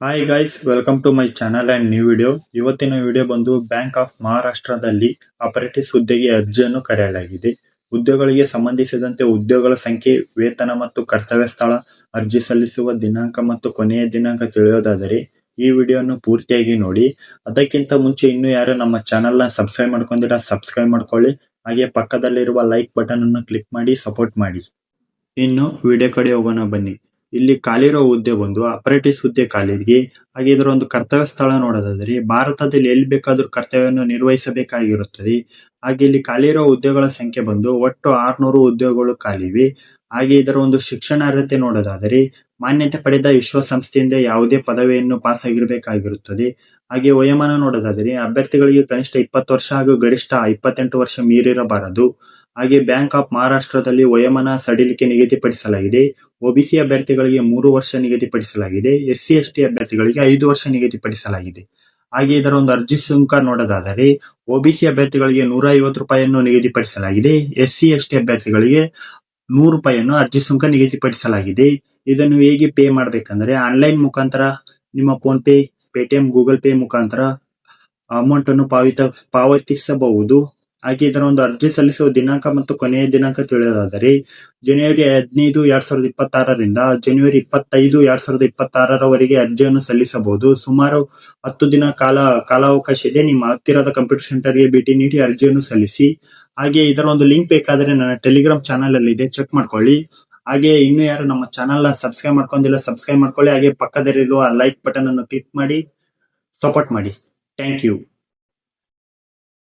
Hi guys welcome to my channel and new video ಇವತ್ತಿನ video ಬಂದು bank of ಮಹಾರಾಷ್ಟ್ರದಲ್ಲಿ operative ಹುದ್ದೆಗೆ ಅರ್ಜಿಯನ್ನು ಕರೆಯಲಾಗಿದೆ. ಹುದ್ದೆಗಳಿಗೆ ಸಂಬಂಧಿಸಿದಂತೆ ಉದ್ಯೋಗಗಳ ಸಂಖ್ಯೆ, ವೇತನ ಮತ್ತು ಕರ್ತವ್ಯ ಸ್ಥಳ, ಅರ್ಜಿ ಸಲ್ಲಿಸುವ ದಿನಾಂಕ ಮತ್ತು ಕೊನೆಯ ದಿನಾಂಕ ತಿಳಿಯೋದಾದರೆ ಈ ವಿಡಿಯೋವನ್ನು ಪೂರ್ತಿಯಾಗಿ ನೋಡಿ. ಅದಕ್ಕಿಂತ ಮುಂಚೆ ಇನ್ನೂ ಯಾರು ನಮ್ಮ ಚಾನಲ್ನ ಸಬ್ಸ್ಕ್ರೈಬ್ ಮಾಡ್ಕೊಂಡಿರ ಸಬ್ಸ್ಕ್ರೈಬ್ ಮಾಡ್ಕೊಳ್ಳಿ. ಹಾಗೆ ಪಕ್ಕದಲ್ಲಿರುವ ಲೈಕ್ ಬಟನ್ ಅನ್ನು ಕ್ಲಿಕ್ ಮಾಡಿ ಸಪೋರ್ಟ್ ಮಾಡಿ. ಇನ್ನು ವಿಡಿಯೋ ಕಡೆ ಹೋಗೋಣ ಬನ್ನಿ. ಇಲ್ಲಿ ಖಾಲಿ ಇರೋ ಹುದ್ದೆ ಬಂದು ಅಪರೇಟಿಸ್ ಹುದ್ದೆ ಖಾಲಿಗೆ ಹಾಗೆ ಇದರ ಒಂದು ಕರ್ತವ್ಯ ಸ್ಥಳ ನೋಡೋದಾದ್ರೆ ಭಾರತದಲ್ಲಿ ಎಲ್ಲಿ ಬೇಕಾದ್ರೂ ಕರ್ತವ್ಯವನ್ನು ನಿರ್ವಹಿಸಬೇಕಾಗಿರುತ್ತದೆ. ಹಾಗೆ ಇಲ್ಲಿ ಖಾಲಿ ಖಾಲಿರೋ ಹುದ್ದೆಗಳ ಸಂಖ್ಯೆ ಬಂದು ಒಟ್ಟು ಆರ್ನೂರು ಹುದ್ದೆಗಳು ಖಾಲಿವೆ ಹಾಗೆ ಇದರ ಒಂದು ಶಿಕ್ಷಣ ಅರ್ಹತೆ ನೋಡೋದಾದರೆ ಮಾನ್ಯತೆ ಪಡೆದ ವಿಶ್ವಸಂಸ್ಥೆಯಿಂದ ಯಾವುದೇ ಪದವಿಯನ್ನು ಪಾಸ್ ಆಗಿರಬೇಕಾಗಿರುತ್ತದೆ ಹಾಗೆ ವಯೋಮಾನ ನೋಡೋದಾದರೆ ಅಭ್ಯರ್ಥಿಗಳಿಗೆ ಕನಿಷ್ಠ ಇಪ್ಪತ್ತು ವರ್ಷ ಹಾಗೂ ಗರಿಷ್ಠ ಇಪ್ಪತ್ತೆಂಟು ವರ್ಷ ಮೀರಿರಬಾರದು. ಹಾಗೆ ಬ್ಯಾಂಕ್ ಆಫ್ ಮಹಾರಾಷ್ಟ್ರದಲ್ಲಿ ವಯೋಮಾನ ಸಡಿಲಿಕೆ ನಿಗದಿಪಡಿಸಲಾಗಿದೆ. ಒಬಿಸಿ ಅಭ್ಯರ್ಥಿಗಳಿಗೆ ಮೂರು ವರ್ಷ ನಿಗದಿಪಡಿಸಲಾಗಿದೆ. ಎಸ್ ಸಿ, ಎಸ್ ಟಿ ಅಭ್ಯರ್ಥಿಗಳಿಗೆ ಐದು ವರ್ಷ ನಿಗದಿಪಡಿಸಲಾಗಿದೆ. ಹಾಗೆ ಇದರ ಒಂದು ಅರ್ಜಿ ಸುಂಕ ನೋಡೋದಾದರೆ ಒಬಿಸಿ ಅಭ್ಯರ್ಥಿಗಳಿಗೆ ನೂರ ಐವತ್ತು ರೂಪಾಯಿಯನ್ನು ನಿಗದಿಪಡಿಸಲಾಗಿದೆ. ಎಸ್ ಸಿ, ಎಸ್ ಟಿ ಅಭ್ಯರ್ಥಿಗಳಿಗೆ ನೂರು ರೂಪಾಯಿಯನ್ನು ಅರ್ಜಿ ಸುಂಕ ನಿಗದಿಪಡಿಸಲಾಗಿದೆ. ಇದನ್ನು ಹೇಗೆ ಪೇ ಮಾಡಬೇಕಂದ್ರೆ, ಆನ್ಲೈನ್ ಮುಖಾಂತರ ನಿಮ್ಮ PhonePe, Paytm, Google Pay ಮುಖಾಂತರ ಅಮೌಂಟ್ ಅನ್ನು ಪಾವತಿ, ಪಾವತಿಸಬಹುದು. ಹಾಗೆ ಇದರ ಒಂದು ಅರ್ಜಿ ಸಲ್ಲಿಸುವ ದಿನಾಂಕ ಮತ್ತು ಕೊನೆಯ ದಿನಾಂಕ ತಿಳಿಯೋದಾದರೆ ಜನವರಿ ಹದಿನೈದು ಎರಡ್ ಸಾವಿರದ ಇಪ್ಪತ್ತಾರರಿಂದ ಜನವರಿ ಇಪ್ಪತ್ತೈದು ಎರಡ್ ಸಾವಿರದ ಇಪ್ಪತ್ತಾರರವರೆಗೆ ಅರ್ಜಿಯನ್ನು ಸಲ್ಲಿಸಬಹುದು. ಸುಮಾರು ಹತ್ತು ದಿನ ಕಾಲ ಕಾಲಾವಕಾಶ ಇದೆ. ನಿಮ್ಮ ಹತ್ತಿರದ ಕಂಪ್ಯೂಟರ್ ಸೆಂಟರ್ಗೆ ಭೇಟಿ ನೀಡಿ ಅರ್ಜಿಯನ್ನು ಸಲ್ಲಿಸಿ. ಹಾಗೆ ಇದರ ಒಂದು ಲಿಂಕ್ ಬೇಕಾದರೆ ನನ್ನ ಟೆಲಿಗ್ರಾಮ್ ಚಾನಲ್ ಅಲ್ಲಿ ಇದೆ. ಚೆಕ್ ಮಾಡ್ಕೊಳ್ಳಿ. ಹಾಗೆ ಇನ್ನು ಯಾರು ನಮ್ಮ ಚಾನಲ್ನ ಸಬ್ಸ್ಕ್ರೈಬ್ ಮಾಡ್ಕೊಂಡಿಲ್ಲ ಸಬ್ಸ್ಕ್ರೈಬ್ ಮಾಡ್ಕೊಳ್ಳಿ. ಹಾಗೆ ಪಕ್ಕದಲ್ಲಿರುವ ಲೈಕ್ ಬಟನ್ ಅನ್ನು ಕ್ಲಿಕ್ ಮಾಡಿ ಸಪೋರ್ಟ್ ಮಾಡಿ. Thank you